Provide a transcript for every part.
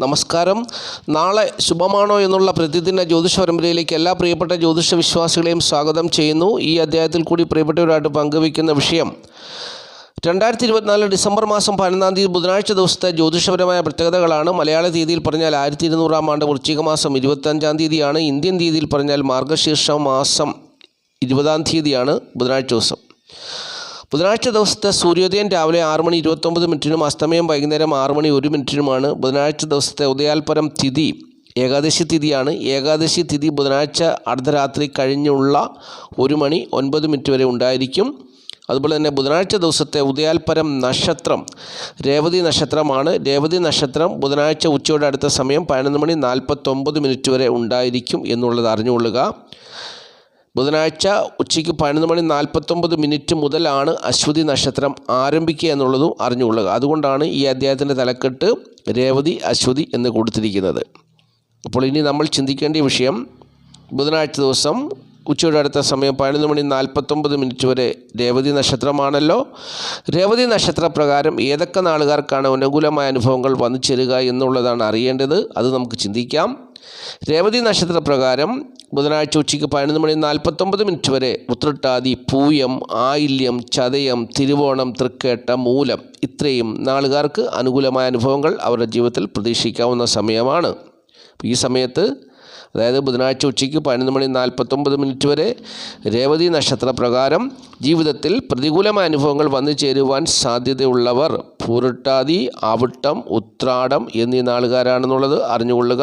നമസ്കാരം. നാളെ ശുഭമാണോ എന്നുള്ള പ്രതിദിന ജ്യോതിഷ പരമ്പരയിലേക്ക് എല്ലാ പ്രിയപ്പെട്ട ജ്യോതിഷ വിശ്വാസികളെയും സ്വാഗതം ചെയ്യുന്നു. ഈ അധ്യായത്തിൽ കൂടി പ്രിയപ്പെട്ടവരായിട്ട് പങ്കുവയ്ക്കുന്ന വിഷയം. രണ്ടായിരത്തി ഇരുപത്തിനാല് ഡിസംബർ മാസം പതിനൊന്നാം തീയതി ബുധനാഴ്ച ദിവസത്തെ ജ്യോതിഷപരമായ പ്രത്യേകതകളാണ് മലയാള തീയതിയിൽ പറഞ്ഞാൽ ആയിരത്തി ഇരുന്നൂറാം ആണ്ട് വൃശ്ചിക മാസം ഇരുപത്തഞ്ചാം തീയതിയാണ്. ഇന്ത്യൻ തീയതിയിൽ പറഞ്ഞാൽ മാർഗശീർഷ മാസം ഇരുപതാം തീയതിയാണ് ബുധനാഴ്ച ദിവസം. ബുധനാഴ്ച ദിവസത്തെ സൂര്യോദയം രാവിലെ ആറ് മണി ഇരുപത്തൊമ്പത് മിനിറ്റിനും അസ്തമയം വൈകുന്നേരം ആറ് മണി ഒരു മിനിറ്റിനുമാണ്. ബുധനാഴ്ച ദിവസത്തെ ഉദയാൽപരം തിഥി ഏകാദശി തിഥിയാണ്. ഏകാദശി തിഥി ബുധനാഴ്ച അർദ്ധരാത്രി കഴിഞ്ഞുള്ള ഒരു മണി ഒൻപത് മിനിറ്റ് വരെ ഉണ്ടായിരിക്കും. അതുപോലെ തന്നെ ബുധനാഴ്ച ദിവസത്തെ ഉദയാൽപരം നക്ഷത്രം രേവതി നക്ഷത്രമാണ്. രേവതി നക്ഷത്രം ബുധനാഴ്ച ഉച്ചയോടെ അടുത്ത സമയം പതിനൊന്ന് മണി നാൽപ്പത്തൊമ്പത് മിനിറ്റ് വരെ ഉണ്ടായിരിക്കും എന്നുള്ളത് അറിഞ്ഞുകൊള്ളുക. ബുധനാഴ്ച ഉച്ചയ്ക്ക് പതിനൊന്ന് മണി നാൽപ്പത്തൊമ്പത് മിനിറ്റ് മുതലാണ് അശ്വതി നക്ഷത്രം ആരംഭിക്കുക എന്നുള്ളതും അറിഞ്ഞുകൊള്ളുക. അതുകൊണ്ടാണ് ഈ അധ്യായത്തിന്റെ തലക്കെട്ട് രേവതി അശ്വതി എന്ന് കൊടുത്തിരിക്കുന്നത്. അപ്പോൾ ഇനി നമ്മൾ ചിന്തിക്കേണ്ട വിഷയം ബുധനാഴ്ച ദിവസം ഉച്ചയുടെ അടുത്ത സമയം പതിനൊന്ന് മണി നാൽപ്പത്തൊമ്പത് മിനിറ്റ് വരെ രേവതി നക്ഷത്രമാണല്ലോ. രേവതി നക്ഷത്രപ്രകാരം ഏതൊക്കെ നാളുകാർക്കാണ് അനുകൂലമായ അനുഭവങ്ങൾ വന്നു ചേരുക എന്നുള്ളതാണ് അറിയേണ്ടത്. അത് നമുക്ക് ചിന്തിക്കാം. രേവതി നക്ഷത്രപ്രകാരം ബുധനാഴ്ച ഉച്ചയ്ക്ക് പതിനൊന്ന് മണി നാൽപ്പത്തൊമ്പത് മിനിറ്റ് വരെ ഉത്രട്ടാതി പൂയം ആയില്യം ചതയം തിരുവോണം തൃക്കേട്ട മൂലം ഇത്രയും നാളുകാർക്ക് അനുകൂലമായ അനുഭവങ്ങൾ അവരുടെ ജീവിതത്തിൽ പ്രതീക്ഷിക്കാവുന്ന സമയമാണ്. ഈ സമയത്ത് അതായത് ബുധനാഴ്ച ഉച്ചയ്ക്ക് പതിനൊന്ന് മണി നാൽപ്പത്തൊമ്പത് മിനിറ്റ് വരെ രേവതി നക്ഷത്രപ്രകാരം ജീവിതത്തിൽ പ്രതികൂലമായ അനുഭവങ്ങൾ വന്നു ചേരുവാൻ സാധ്യതയുള്ളവർ പൂരട്ടാതി ആവട്ടം ഉത്രാടം എന്നീ നാളുകാരാണെന്നുള്ളത് അറിഞ്ഞുകൊള്ളുക.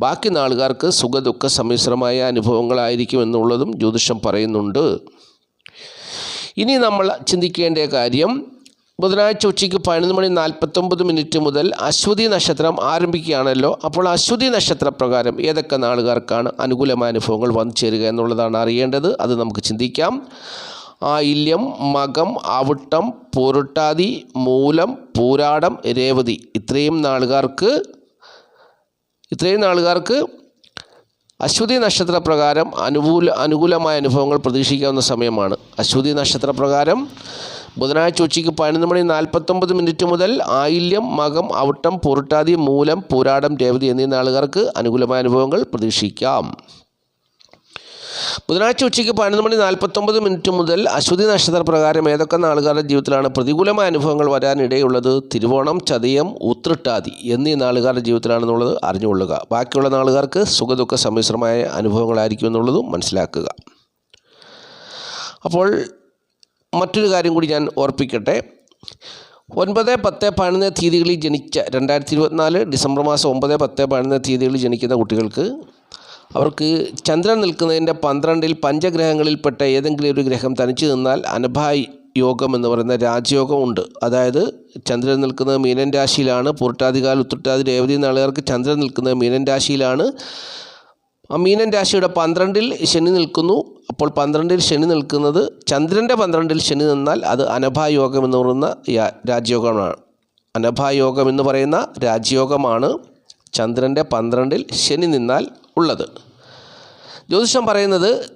ബാക്കി നാളുകാർക്ക് സുഖദുഃഖ സമ്മിശ്രമായ അനുഭവങ്ങളായിരിക്കും എന്നുള്ളതും ജ്യോതിഷം പറയുന്നുണ്ട്. ഇനി നമ്മൾ ചിന്തിക്കേണ്ട കാര്യം ബുധനാഴ്ച ഉച്ചയ്ക്ക് പതിനൊന്ന് മണി നാൽപ്പത്തൊമ്പത് മിനിറ്റ് മുതൽ അശ്വതി നക്ഷത്രം ആരംഭിക്കുകയാണല്ലോ. അപ്പോൾ അശ്വതി നക്ഷത്രപ്രകാരം ഏതൊക്കെ നാളുകാർക്കാണ് അനുകൂലമായ അനുഭവങ്ങൾ വന്നു ചേരുക എന്നുള്ളതാണ് അറിയേണ്ടത്. അത് നമുക്ക് ചിന്തിക്കാം. ആയില്യം മകം അവിട്ടം പൂരുട്ടാതി മൂലം പൂരാടം രേവതി. ഇത്രയും നാളുകാർക്ക് ഇത്രയും നാളുകാർക്ക് അശ്വതി നക്ഷത്രപ്രകാരം അനുകൂല അനുകൂലമായ അനുഭവങ്ങൾ പ്രതീക്ഷിക്കാവുന്ന സമയമാണ്. അശ്വതി നക്ഷത്രപ്രകാരം ബുധനാഴ്ച ഉച്ചയ്ക്ക് പതിനൊന്ന് മണി നാൽപ്പത്തൊമ്പത് മിനിറ്റ് മുതൽ ആയില്യം മകം അവിട്ടം പൊറുട്ടാതി മൂലം പൂരാടം രേവതി എന്നീ നാളുകാർക്ക് അനുകൂലമായ അനുഭവങ്ങൾ പ്രതീക്ഷിക്കാം. ബുധനാഴ്ച ഉച്ചയ്ക്ക് പതിനൊന്ന് മണി നാൽപ്പത്തൊമ്പത് മിനിറ്റ് മുതൽ അശ്വതി നക്ഷത്ര പ്രകാരം ഏതൊക്കെ നാളുകാരുടെ ജീവിതത്തിലാണ് പ്രതികൂലമായ അനുഭവങ്ങൾ വരാനിടയുള്ളത്? തിരുവോണം ചതയം ഉത്രട്ടാതി എന്നീ നാളുകാരുടെ ജീവിതത്തിലാണെന്നുള്ളത് അറിഞ്ഞുകൊള്ളുക. ബാക്കിയുള്ള നാളുകാർക്ക് സുഖദുഃഖ സമ്മിശ്രമായ അനുഭവങ്ങളായിരിക്കും എന്നുള്ളതും മനസ്സിലാക്കുക. അപ്പോൾ മറ്റൊരു കാര്യം കൂടി ഞാൻ ഓർപ്പിക്കട്ടെ. ഒൻപത് പത്ത് പതിനൊന്ന് തീയതികളിൽ ജനിച്ച രണ്ടായിരത്തി ഇരുപത്തിനാല് ഡിസംബർ മാസം ഒമ്പത് പത്ത് പതിനൊന്ന് തീയതികളിൽ ജനിക്കുന്ന കുട്ടികൾക്ക് അവർക്ക് ചന്ദ്രൻ നിൽക്കുന്നതിന്റെ പന്ത്രണ്ടിൽ പഞ്ചഗ്രഹങ്ങളിൽപ്പെട്ട ഏതെങ്കിലും ഒരു ഗ്രഹം തനിച്ച് നിന്നാൽ അനഭായ് യോഗം എന്ന് പറയുന്ന രാജയോഗം ഉണ്ട്. അതായത് ചന്ദ്രൻ നിൽക്കുന്നത് മീനൻ രാശിയിലാണ് പൂർട്ടാതികാൽ ഉത്രട്ടാതി രേവതി നാളുകാർക്ക് ചന്ദ്രൻ നിൽക്കുന്നത് മീനൻ രാശിയിലാണ്. മീനൻ രാശിയുടെ പന്ത്രണ്ടിൽ ശനി നിൽക്കുന്നു. അപ്പോൾ പന്ത്രണ്ടിൽ ശനി നിൽക്കുന്നത് ചന്ദ്രന്റെ പന്ത്രണ്ടിൽ ശനി നിന്നാൽ അത് അനഭായോഗം എന്ന് പറയുന്ന രാജ്യോഗമാണ്. അനഭായോഗം എന്ന് പറയുന്ന രാജയോഗമാണ് ചന്ദ്രന്റെ പന്ത്രണ്ടിൽ ശനി നിന്നാൽ ഉള്ളത്. ജ്യോതിഷം പറയുന്നത്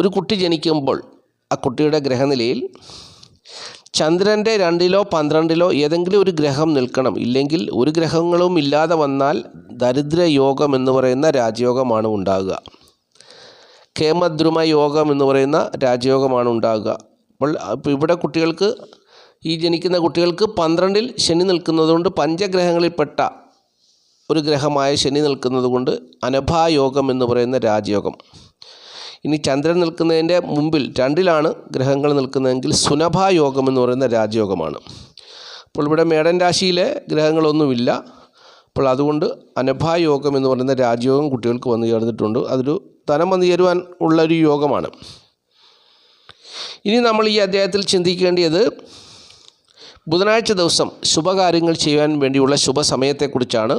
ഒരു കുട്ടി ജനിക്കുമ്പോൾ ആ കുട്ടിയുടെ ഗ്രഹനിലയിൽ ചന്ദ്രന്റെ രണ്ടിലോ പന്ത്രണ്ടിലോ ഏതെങ്കിലും ഒരു ഗ്രഹം നിൽക്കണം. ഇല്ലെങ്കിൽ ഒരു ഗ്രഹങ്ങളും ഇല്ലാതെ വന്നാൽ ദരിദ്രയോഗം എന്ന് പറയുന്ന രാജയോഗമാണ് ഉണ്ടാകുക. കേമദ്രുമ യോഗം എന്ന് പറയുന്ന രാജയോഗമാണ് ഉണ്ടാകുക. അപ്പോൾ ഇവിടെ കുട്ടികൾക്ക് ഈ ജനിക്കുന്ന കുട്ടികൾക്ക് പന്ത്രണ്ടിൽ ശനി നിൽക്കുന്നതുകൊണ്ട് പഞ്ചഗ്രഹങ്ങളിൽപ്പെട്ട ഒരു ഗ്രഹമായ ശനി നിൽക്കുന്നതുകൊണ്ട് അനഭായോഗം എന്ന് പറയുന്ന രാജയോഗം. ഇനി ചന്ദ്രൻ നിൽക്കുന്നതിന്റെ മുമ്പിൽ രണ്ടിലാണ് ഗ്രഹങ്ങൾ നിൽക്കുന്നതെങ്കിൽ സുനഭായോഗം എന്ന് പറയുന്ന രാജയോഗമാണ്. അപ്പോൾ ഇവിടെ മേടൻ രാശിയിലെ ഗ്രഹങ്ങളൊന്നുമില്ല. അപ്പോൾ അതുകൊണ്ട് അനഭായോഗം എന്ന് പറയുന്ന രാജയോഗം കുട്ടികൾക്ക് വന്നു ചേർന്നിട്ടുണ്ട്. അതൊരു ധനം വന്നു ചേരുവാൻ ഉള്ളൊരു യോഗമാണ്. ഇനി നമ്മൾ ഈ അധ്യായത്തിൽ ചിന്തിക്കേണ്ടത് ബുധനാഴ്ച ദിവസം ശുഭകാര്യങ്ങൾ ചെയ്യാൻ വേണ്ടിയുള്ള ശുഭസമയത്തെക്കുറിച്ചാണ്.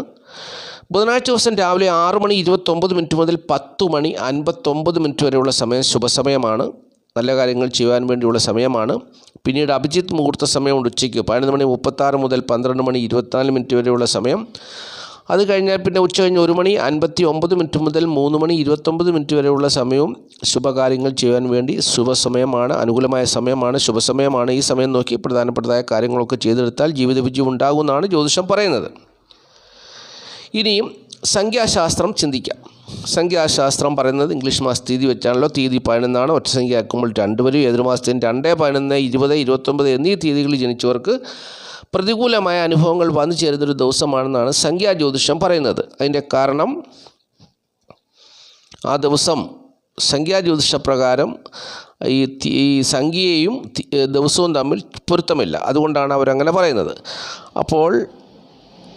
ബുധനാഴ്ച ദിവസം രാവിലെ ആറ് മണി ഇരുപത്തൊമ്പത് മിനിറ്റ് മുതൽ പത്ത് മണി അൻപത്തൊമ്പത് മിനിറ്റ് വരെയുള്ള സമയം ശുഭസമയമാണ്. നല്ല കാര്യങ്ങൾ ചെയ്യാൻ വേണ്ടിയുള്ള സമയമാണ്. പിന്നീട് അഭിജിത്ത് മുഹൂർത്ത സമയമുണ്ട് ഉച്ചയ്ക്ക് പതിനൊന്ന് മണി മുപ്പത്താറ് മുതൽ പന്ത്രണ്ട് മണി ഇരുപത്തിനാല് മിനിറ്റ് വരെയുള്ള സമയം. അത് കഴിഞ്ഞാൽ പിന്നെ ഉച്ച കഴിഞ്ഞ് ഒരു മണി അൻപത്തി ഒമ്പത് മിനിറ്റ് മുതൽ മൂന്ന് മണി ഇരുപത്തൊമ്പത് മിനിറ്റ് വരെയുള്ള സമയവും ശുഭകാര്യങ്ങൾ ചെയ്യാൻ വേണ്ടി ശുഭസമയമാണ്. അനുകൂലമായ സമയമാണ് ശുഭസമയമാണ്. ഈ സമയം നോക്കി പ്രധാനപ്പെട്ടതായ കാര്യങ്ങളൊക്കെ ചെയ്തെടുത്താൽ ജീവിത വിജയം ഉണ്ടാകുമെന്നാണ് ജ്യോതിഷം പറയുന്നത്. ഇനിയും സംഖ്യാശാസ്ത്രം ചിന്തിക്കാം. സംഖ്യാശാസ്ത്രം പറയുന്നത് ഇംഗ്ലീഷ് മാസ തീയതി വെച്ചാണല്ലോ. തീയതി പതിനൊന്നാണ്. ഒറ്റ സംഖ്യ ആക്കുമ്പോൾ രണ്ട് വരും. ഏതൊരു മാസത്തിന് രണ്ട് പതിനൊന്ന് ഇരുപത് ഇരുപത്തൊമ്പത് എന്നീ തീയതികളിൽ ജനിച്ചവർക്ക് പ്രതികൂലമായ അനുഭവങ്ങൾ വന്നു ചേരുന്നൊരു ദിവസമാണെന്നാണ് സംഖ്യാ ജ്യോതിഷം പറയുന്നത്. അതിന്റെ കാരണം ആ ദിവസം സംഖ്യാജ്യോതിഷപ്രകാരം ഈ തി- ഈ സംഖ്യയും ദിവസവും തമ്മിൽ പൊരുത്തമില്ല. അതുകൊണ്ടാണ് അവരങ്ങനെ പറയുന്നത്. അപ്പോൾ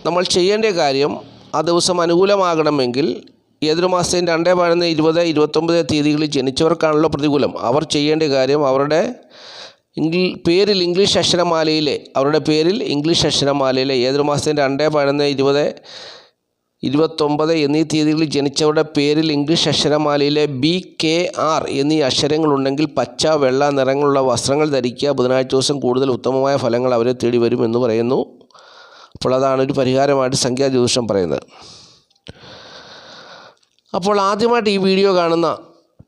നമ്മൾ ചെയ്യേണ്ട കാര്യം ആ ദിവസം അനുകൂലമാകണമെങ്കിൽ ഏതൊരു മാസത്തെയും രണ്ടേ പതിനൊന്ന് ഇരുപത് ഇരുപത്തൊമ്പത് തീയതികളിൽ ജനിച്ചവർക്കാണല്ലോ പ്രതികൂലം. അവർ ചെയ്യേണ്ട കാര്യം അവരുടെ പേരിൽ ഇംഗ്ലീഷ് അക്ഷരമാലയിലെ അവരുടെ പേരിൽ ഇംഗ്ലീഷ് അക്ഷരമാലയിലെ ഏതൊരു മാസത്തെയും രണ്ടേ പതിനൊന്ന് ഇരുപത് ഇരുപത്തൊമ്പത് എന്നീ തീയതികളിൽ ജനിച്ചവരുടെ പേരിൽ ഇംഗ്ലീഷ് അക്ഷരമാലയിലെ ബി കെ ആർ എന്നീ അക്ഷരങ്ങളുണ്ടെങ്കിൽ പച്ച വെള്ള നിറങ്ങളുള്ള വസ്ത്രങ്ങൾ ധരിക്കുക ബുധനാഴ്ച ദിവസം കൂടുതൽ ഉത്തമമായ ഫലങ്ങൾ അവരെ തേടി വരുമെന്ന് പറയുന്നു. അപ്പോൾ അതാണ് ഒരു പരിഹാരമായിട്ട് സംഖ്യാ ജ്യോതിഷം പറയുന്നത്. അപ്പോൾ ആദ്യമായിട്ട് ഈ വീഡിയോ കാണുന്ന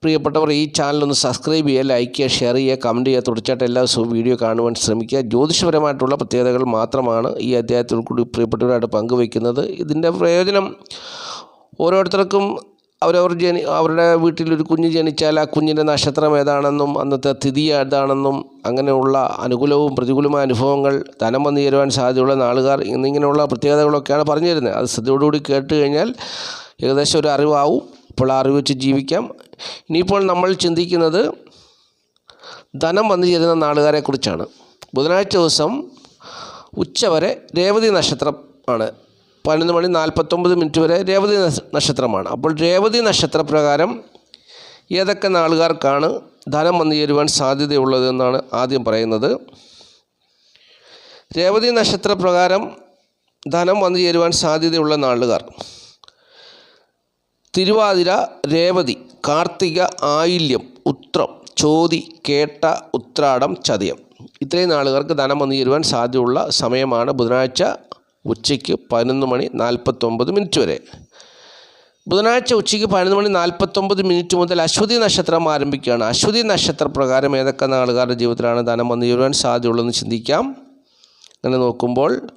പ്രിയപ്പെട്ടവർ ഈ ചാനൽ ഒന്ന് സബ്സ്ക്രൈബ് ചെയ്യുക ലൈക്ക് ചെയ്യുക ഷെയർ ചെയ്യുക കമന്റ് ചെയ്യുക തുടർച്ചയായിട്ട് എല്ലാ ദിവസവും വീഡിയോ കാണുവാൻ ശ്രമിക്കുക. ജ്യോതിഷപരമായിട്ടുള്ള പ്രത്യേകതകൾ മാത്രമാണ് ഈ അധ്യായത്തിൽ കൂടി പ്രിയപ്പെട്ടവരായിട്ട് പങ്കുവയ്ക്കുന്നത്. ഇതിന്റെ പ്രയോജനം ഓരോരുത്തർക്കും അവരവർ ജനി അവരുടെ വീട്ടിലൊരു കുഞ്ഞ് ജനിച്ചാൽ ആ കുഞ്ഞിന്റെ നക്ഷത്രം ഏതാണെന്നും അന്നത്തെ തിഥി ഏതാണെന്നും അങ്ങനെയുള്ള അനുകൂലവും പ്രതികൂലമായ അനുഭവങ്ങൾ ധനം വന്നു ചേരുവാൻ സാധ്യതയുള്ള നാളുകാർ എന്നിങ്ങനെയുള്ള പ്രത്യേകതകളൊക്കെയാണ് പറഞ്ഞു തരുന്നത് അത് ശ്രദ്ധയോടുകൂടി കേട്ട് കഴിഞ്ഞാൽ ഏകദേശം ഒരു അറിവാവും. അപ്പോൾ ആ അറിവ് വെച്ച് ജീവിക്കാം. ഇനിയിപ്പോൾ നമ്മൾ ചിന്തിക്കുന്നത് ധനം വന്നു ചേരുന്ന നാളുകാരെക്കുറിച്ചാണ്. ബുധനാഴ്ച ദിവസം ഉച്ചവരെ രേവതി നക്ഷത്രം ആണ്. പതിനൊന്ന് മണി നാൽപ്പത്തൊമ്പത് മിനിറ്റ് വരെ രേവതി നക്ഷത്രമാണ്. അപ്പോൾ രേവതി നക്ഷത്രപ്രകാരം ഏതൊക്കെ നാളുകാർക്കാണ് ധനം വന്നു ചേരുവാൻ സാധ്യതയുള്ളതെന്നാണ് ആദ്യം പറയുന്നത്. രേവതി നക്ഷത്രപ്രകാരം ധനം വന്നു ചേരുവാൻ സാധ്യതയുള്ള നാളുകാർ. തിരുവാതിര രേവതി കാർത്തിക ആയില്യം ഉത്രം ചോതി കേട്ട ഉത്രാടം ചതയം. ഇത്രയും നാളുകാർക്ക് ധനം വന്നു ചേരുവാൻ സാധ്യതയുള്ള സമയമാണ് ബുധനാഴ്ച ഉച്ചയ്ക്ക് പതിനൊന്ന് മണി നാൽപ്പത്തൊമ്പത് മിനിറ്റ് വരെ. ബുധനാഴ്ച ഉച്ചയ്ക്ക് പതിനൊന്ന് മണി നാൽപ്പത്തൊമ്പത് മിനിറ്റ് മുതൽ അശ്വതി നക്ഷത്രം ആരംഭിക്കുകയാണ്. അശ്വതി നക്ഷത്ര പ്രകാരം ഏതൊക്കെ നാളുകാരുടെ ജീവിതത്തിലാണ് ധനം വന്നു ചേരുവാൻ സാധ്യതയുള്ളതെന്ന് ചിന്തിക്കാം. അങ്ങനെ നോക്കുമ്പോൾ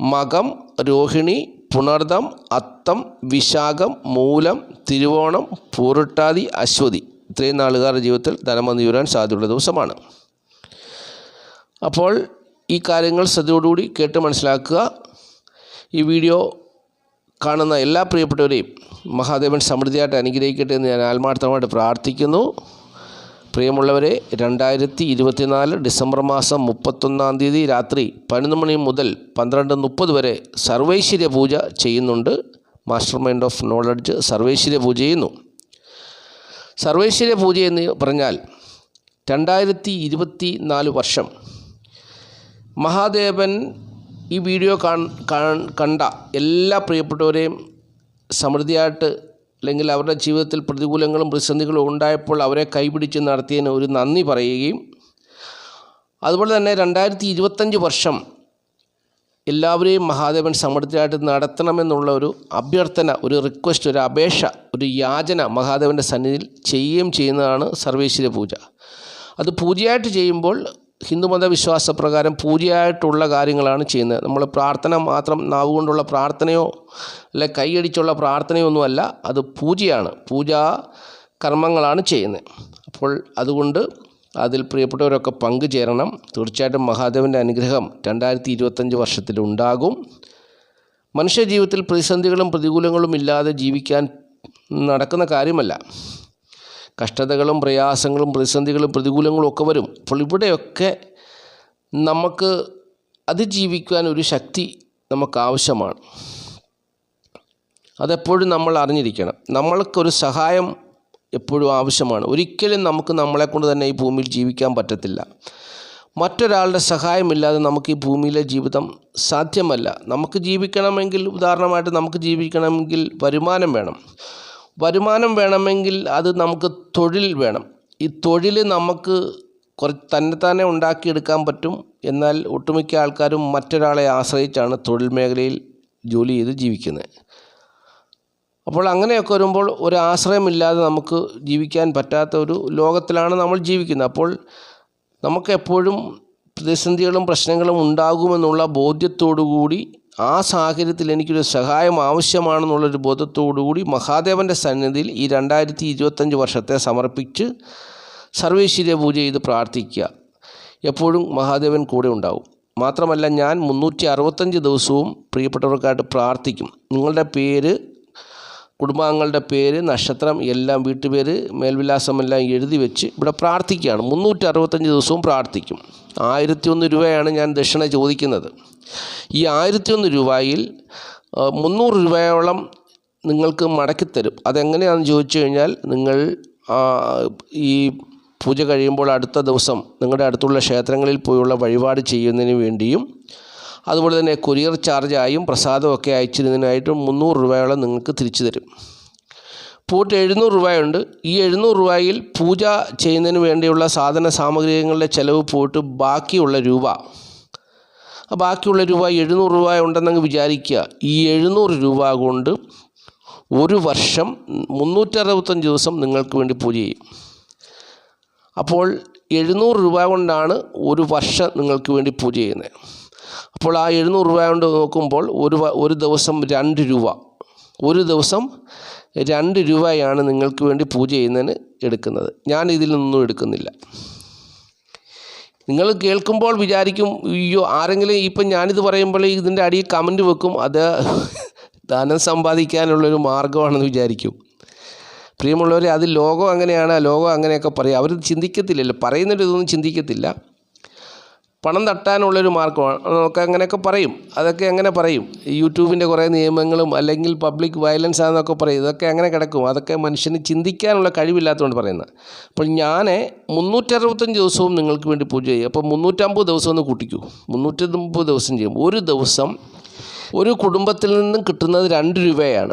മകം രോഹിണി പുണർദം അത്തം വിശാഖം മൂലം തിരുവോണം പൂരട്ടാതി അശ്വതി ഇത്രയും നാളുകാരുടെ ജീവിതത്തിൽ ധനം വന്നു ചേരുവാൻ സാധ്യതയുള്ള ദിവസമാണ്. അപ്പോൾ ഈ കാര്യങ്ങൾ ശ്രദ്ധയോടുകൂടി കേട്ട് മനസ്സിലാക്കുക. ഈ വീഡിയോ കാണുന്ന എല്ലാ പ്രിയപ്പെട്ടവരെയും മഹാദേവൻ സമൃദ്ധിയായിട്ട് അനുഗ്രഹിക്കട്ടെ എന്ന് ഞാൻ ആത്മാർത്ഥമായിട്ട് പ്രാർത്ഥിക്കുന്നു. പ്രിയമുള്ളവരെ രണ്ടായിരത്തി ഇരുപത്തിനാല് ഡിസംബർ മാസം മുപ്പത്തൊന്നാം തീയതി രാത്രി പതിനൊന്ന് മണി മുതൽ പന്ത്രണ്ട് മുപ്പത് വരെ സർവൈശ്വര്യ പൂജ ചെയ്യുന്നുണ്ട്. മാസ്റ്റർ മൈൻഡ് ഓഫ് നോളജ് സർവൈശ്വര്യ പൂജ ചെയ്യുന്നു. സർവൈശ്വര്യ പൂജ എന്ന് പറഞ്ഞാൽ രണ്ടായിരത്തി ഇരുപത്തി നാല് വർഷം മഹാദേവൻ ഈ വീഡിയോ കണ്ട എല്ലാ പ്രിയപ്പെട്ടവരെയും സമൃദ്ധിയായിട്ട് അല്ലെങ്കിൽ അവരുടെ ജീവിതത്തിൽ പ്രതികൂലങ്ങളും പ്രതിസന്ധികളും ഉണ്ടായപ്പോൾ അവരെ കൈപിടിച്ച് നടത്തിയതിന് ഒരു നന്ദി പറയുകയും അതുപോലെ തന്നെ രണ്ടായിരത്തി ഇരുപത്തഞ്ച് വർഷം എല്ലാവരെയും മഹാദേവൻ സമൃദ്ധിയായിട്ട് നടത്തണമെന്നുള്ള ഒരു അഭ്യർത്ഥന ഒരു റിക്വസ്റ്റ് ഒരു അപേക്ഷ ഒരു യാചന മഹാദേവന്റെ സന്നിധിയിൽ ചെയ്യുകയും ചെയ്യുന്നതാണ് സർവേശ്വര പൂജ. അത് പൂജയായിട്ട് ചെയ്യുമ്പോൾ ഹിന്ദുമത വിശ്വാസപ്രകാരം പൂജയായിട്ടുള്ള കാര്യങ്ങളാണ് ചെയ്യുന്നത്. നമ്മൾ പ്രാർത്ഥന മാത്രം നാവ് കൊണ്ടുള്ള പ്രാർത്ഥനയോ അല്ലെ കൈയടിച്ചുള്ള പ്രാർത്ഥനയോ ഒന്നുമല്ല അത് പൂജയാണ്. പൂജാ കർമ്മങ്ങളാണ് ചെയ്യുന്നത്. അപ്പോൾ അതുകൊണ്ട് അതിൽ പ്രിയപ്പെട്ടവരൊക്കെ പങ്കുചേരണം. തീർച്ചയായിട്ടും മഹാദേവന്റെ അനുഗ്രഹം രണ്ടായിരത്തി ഇരുപത്തഞ്ച് വർഷത്തിലുണ്ടാകും മനുഷ്യ ജീവിതത്തിൽ പ്രതിസന്ധികളും പ്രതികൂലങ്ങളും ഇല്ലാതെ ജീവിക്കാൻ നടക്കുന്ന കാര്യമല്ല. കഷ്ടതകളും പ്രയാസങ്ങളും പ്രതിസന്ധികളും പ്രതികൂലങ്ങളും ഒക്കെ വരും. അപ്പോൾ ഇവിടെയൊക്കെ നമുക്ക് അതിജീവിക്കാൻ ഒരു ശക്തി നമുക്ക് ആവശ്യമാണ് അതെപ്പോഴും നമ്മൾ അറിഞ്ഞിരിക്കണം. നമ്മൾക്കൊരു സഹായം എപ്പോഴും ആവശ്യമാണ്. ഒരിക്കലും നമുക്ക് നമ്മളെക്കൊണ്ട് തന്നെ ഈ ഭൂമിയിൽ ജീവിക്കാൻ പറ്റത്തില്ല. മറ്റൊരാളുടെ സഹായമില്ലാതെ നമുക്ക് ഈ ഭൂമിയിലെ ജീവിതം സാധ്യമല്ല. നമുക്ക് ജീവിക്കണമെങ്കിൽ ഉദാഹരണമായിട്ട് നമുക്ക് ജീവിക്കണമെങ്കിൽ വരുമാനം വേണം. വരുമാനം വേണമെങ്കിൽ അത് നമുക്ക് തൊഴിൽ വേണം. ഈ തൊഴിൽ നമുക്ക് കുറച്ച് തന്നെത്താനെ ഉണ്ടാക്കിയെടുക്കാൻ പറ്റും. എന്നാൽ ഒട്ടുമിക്ക ആൾക്കാരും മറ്റൊരാളെ ആശ്രയിച്ചാണ് തൊഴിൽ മേഖലയിൽ ജോലി ചെയ്ത് ജീവിക്കുന്നത്. അപ്പോൾ അങ്ങനെയൊക്കെ വരുമ്പോൾ ഒരു ആശ്രയമില്ലാതെ നമുക്ക് ജീവിക്കാൻ പറ്റാത്ത ഒരു ലോകത്തിലാണ് നമ്മൾ ജീവിക്കുന്നത്. അപ്പോൾ നമുക്കെപ്പോഴും പ്രതിസന്ധികളും പ്രശ്നങ്ങളും ഉണ്ടാകുമെന്നുള്ള ബോധ്യത്തോടു കൂടി ആ സാഹചര്യത്തിൽ എനിക്കൊരു സഹായം ആവശ്യമാണെന്നുള്ളൊരു ബോധത്തോടുകൂടി മഹാദേവന്റെ സന്നിധിയിൽ ഈ രണ്ടായിരത്തി ഇരുപത്തഞ്ച് വർഷത്തെ സമർപ്പിച്ച് സർവേശ്വര്യ പൂജ ചെയ്ത് പ്രാർത്ഥിക്കുക. എപ്പോഴും മഹാദേവൻ കൂടെ ഉണ്ടാവും. മാത്രമല്ല ഞാൻ മുന്നൂറ്റി അറുപത്തഞ്ച് ദിവസവും പ്രിയപ്പെട്ടവർക്കായിട്ട് പ്രാർത്ഥിക്കും. നിങ്ങളുടെ പേര് കുടുംബാംഗങ്ങളുടെ പേര് നക്ഷത്രം എല്ലാം വീട്ടുപേര് മേൽവിലാസമെല്ലാം എഴുതി വെച്ച് ഇവിടെ പ്രാർത്ഥിക്കുകയാണ്. മുന്നൂറ്റി അറുപത്തഞ്ച് ദിവസവും പ്രാർത്ഥിക്കും. ആയിരത്തി ഒന്ന് രൂപയാണ് ഞാൻ ദക്ഷിണ ചോദിക്കുന്നത്. ഈ ആയിരത്തി ഒന്ന് രൂപയിൽ മുന്നൂറ് രൂപയോളം നിങ്ങൾക്ക് മടക്കിത്തരും അതെങ്ങനെയാണെന്ന് ചോദിച്ചു കഴിഞ്ഞാൽ നിങ്ങൾ ഈ പൂജ കഴിയുമ്പോൾ അടുത്ത ദിവസം നിങ്ങളുടെ അടുത്തുള്ള ക്ഷേത്രങ്ങളിൽ പോയുള്ള വഴിപാട് ചെയ്യുന്നതിന് വേണ്ടിയും അതുപോലെ തന്നെ കൊറിയർ ചാർജായും പ്രസാദമൊക്കെ അയച്ചിരുന്നതിനായിട്ടും മുന്നൂറ് രൂപയോളം നിങ്ങൾക്ക് തിരിച്ചു തരും. പോയിട്ട് എഴുന്നൂറ് രൂപയുണ്ട്. ഈ എഴുന്നൂറ് രൂപയിൽ പൂജ ചെയ്യുന്നതിന് വേണ്ടിയുള്ള സാധന സാമഗ്രികളുടെ ചിലവ് പോയിട്ട് ബാക്കിയുള്ള രൂപ. ബാക്കിയുള്ള രൂപ എഴുന്നൂറ് രൂപ ഉണ്ടെന്നങ്ങ് വിചാരിക്കുക. ഈ എഴുന്നൂറ് രൂപ കൊണ്ട് ഒരു വർഷം മുന്നൂറ്ററുപത്തഞ്ച് ദിവസം നിങ്ങൾക്ക് വേണ്ടി പൂജ ചെയ്യും. അപ്പോൾ എഴുന്നൂറ് രൂപ കൊണ്ടാണ് ഒരു വർഷം നിങ്ങൾക്ക് വേണ്ടി പൂജ ചെയ്യുന്നത്. അപ്പോൾ ആ എഴുന്നൂറ് രൂപ കൊണ്ട് നോക്കുമ്പോൾ ഒരു ഒരു ദിവസം രണ്ട് രൂപ. ഒരു ദിവസം രണ്ട് രൂപയാണ് നിങ്ങൾക്ക് വേണ്ടി പൂജ ചെയ്യുന്നതിന് എടുക്കുന്നത്. ഞാൻ ഇതിൽ നിന്നും എടുക്കുന്നില്ല. നിങ്ങൾ കേൾക്കുമ്പോൾ വിചാരിക്കും അയ്യോ ആരെങ്കിലും ഇപ്പം ഞാനിത് പറയുമ്പോൾ ഇതിന്റെ അടിയിൽ കമന്റ് വെക്കും. അത് ധനം സമ്പാദിക്കാനുള്ളൊരു മാർഗമാണെന്ന് വിചാരിക്കും. പ്രിയമുള്ളവരെ അത് ലോകം അങ്ങനെയാണ് ലോകം അങ്ങനെയൊക്കെ പറയും. അവർ ചിന്തിക്കത്തില്ലല്ലോ. പറയുന്നവരിതൊന്നും ചിന്തിക്കത്തില്ല. പണം തട്ടാനുള്ളൊരു മാർഗമാണ്. ഒക്കെ അങ്ങനെയൊക്കെ പറയും. അതൊക്കെ എങ്ങനെ പറയും. യൂട്യൂബിന്റെ കുറേ നിയമങ്ങളും അല്ലെങ്കിൽ പബ്ലിക് വയലൻസ് ആണെന്നൊക്കെ പറയും. ഇതൊക്കെ അങ്ങനെ കിടക്കും. അതൊക്കെ മനുഷ്യന് ചിന്തിക്കാനുള്ള കഴിവില്ലാത്തതുകൊണ്ട് പറയുന്നത്. അപ്പോൾ ഞാൻ മുന്നൂറ്ററുപത്തഞ്ച് ദിവസവും നിങ്ങൾക്ക് വേണ്ടി പൂജ ചെയ്യും. അപ്പോൾ മുന്നൂറ്റമ്പത് ദിവസം ഒന്ന് കൂട്ടിക്കൂ. മുന്നൂറ്റമ്പത് ദിവസം ചെയ്യും. ഒരു ദിവസം ഒരു കുടുംബത്തിൽ നിന്നും കിട്ടുന്നത് രണ്ട് രൂപയാണ്.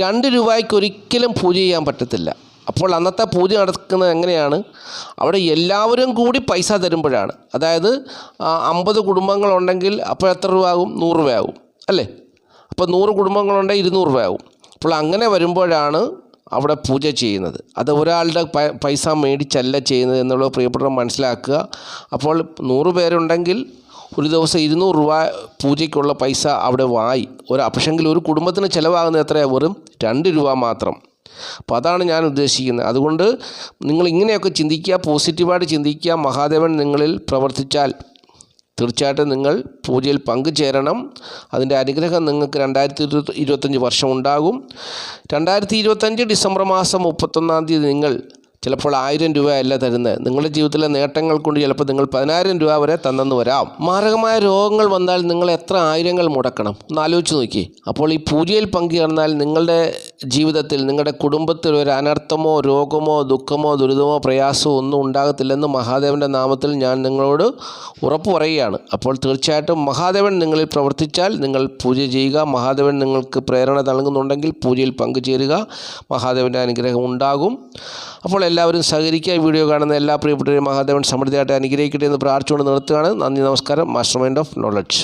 രണ്ട് രൂപയ്ക്ക് ഒരിക്കലും പൂജ ചെയ്യാൻ പറ്റത്തില്ല. അപ്പോൾ അന്നത്തെ പൂജ നടക്കുന്നത് എങ്ങനെയാണ്? അവിടെ എല്ലാവരും കൂടി പൈസ തരുമ്പോഴാണ്. അതായത് അമ്പത് കുടുംബങ്ങളുണ്ടെങ്കിൽ അപ്പോൾ എത്ര രൂപ ആകും? നൂറ് ആകും. അല്ലേ? അപ്പോൾ നൂറ് കുടുംബങ്ങളുണ്ടെങ്കിൽ ഇരുന്നൂറ് ആകും. അപ്പോൾ അങ്ങനെ വരുമ്പോഴാണ് അവിടെ പൂജ ചെയ്യുന്നത്. അത് ഒരാളുടെ പൈസ മേടിച്ചല്ല ചെയ്യുന്നത് എന്നുള്ളത് പ്രിയപ്പെട്ടവർ മനസ്സിലാക്കുക. അപ്പോൾ നൂറ് പേരുണ്ടെങ്കിൽ ഒരു ദിവസം ഇരുന്നൂറ് രൂപ പൂജയ്ക്കുള്ള പൈസ അവിടെ വായി. ഒരു പക്ഷെങ്കിൽ ഒരു കുടുംബത്തിന് ചിലവാകുന്നത് എത്രയാണ് വെറും രണ്ട് രൂപ മാത്രം. അപ്പോൾ അതാണ് ഞാൻ ഉദ്ദേശിക്കുന്നത്. അതുകൊണ്ട് നിങ്ങൾ ഇങ്ങനെയൊക്കെ ചിന്തിക്കുക പോസിറ്റീവായിട്ട് ചിന്തിക്കുക. മഹാദേവൻ നിങ്ങളിൽ പ്രവർത്തിച്ചാൽ തീർച്ചയായിട്ടും നിങ്ങൾ പൂജയിൽ പങ്കുചേരണം. അതിന്റെ അനുഗ്രഹം നിങ്ങൾക്ക് രണ്ടായിരത്തി ഇരുപത്തി ഇരുപത്തഞ്ച് വർഷം ഉണ്ടാകും. രണ്ടായിരത്തി ഇരുപത്തഞ്ച് ഡിസംബർ മാസം മുപ്പത്തൊന്നാം തീയതി നിങ്ങൾ ചിലപ്പോൾ ആയിരം രൂപയല്ല തരുന്നത്. നിങ്ങളുടെ ജീവിതത്തിലെ നേട്ടങ്ങൾ കൊണ്ട് ചിലപ്പോൾ നിങ്ങൾ പതിനായിരം രൂപ വരെ തന്നെന്ന് വരാം. മാരകമായ രോഗങ്ങൾ വന്നാൽ നിങ്ങൾ എത്ര ആയിരങ്ങൾ മുടക്കണം? ഒന്ന് ആലോചിച്ച് നോക്കി. അപ്പോൾ ഈ പൂജയിൽ പങ്കുചേർന്നാൽ നിങ്ങളുടെ ജീവിതത്തിൽ നിങ്ങളുടെ കുടുംബത്തിൽ ഒരു അനർത്ഥമോ രോഗമോ ദുഃഖമോ ദുരിതമോ പ്രയാസമോ ഒന്നും ഉണ്ടാകത്തില്ലെന്ന് മഹാദേവന്റെ നാമത്തിൽ ഞാൻ നിങ്ങളോട് ഉറപ്പ് പറയുകയാണ്. അപ്പോൾ തീർച്ചയായിട്ടും മഹാദേവൻ നിങ്ങളിൽ പ്രവർത്തിച്ചാൽ നിങ്ങൾ പൂജ ചെയ്യുക. മഹാദേവൻ നിങ്ങൾക്ക് പ്രേരണ നൽകുന്നുണ്ടെങ്കിൽ പൂജയിൽ പങ്കുചേരുക. മഹാദേവന്റെ അനുഗ്രഹം ഉണ്ടാകും. അപ്പോൾ എല്ലാവരും സഹകരിക്കുക. വീഡിയോ കാണുന്ന എല്ലാ പ്രിയപ്പെട്ടവരും മഹാദേവൻ സമൃദ്ധിയായിട്ട് അനുഗ്രഹിക്കട്ടെ എന്ന് പ്രാർത്ഥിച്ചുകൊണ്ട് നിർത്തുകയാണ്. നന്ദി നമസ്കാരം. Master mind of knowledge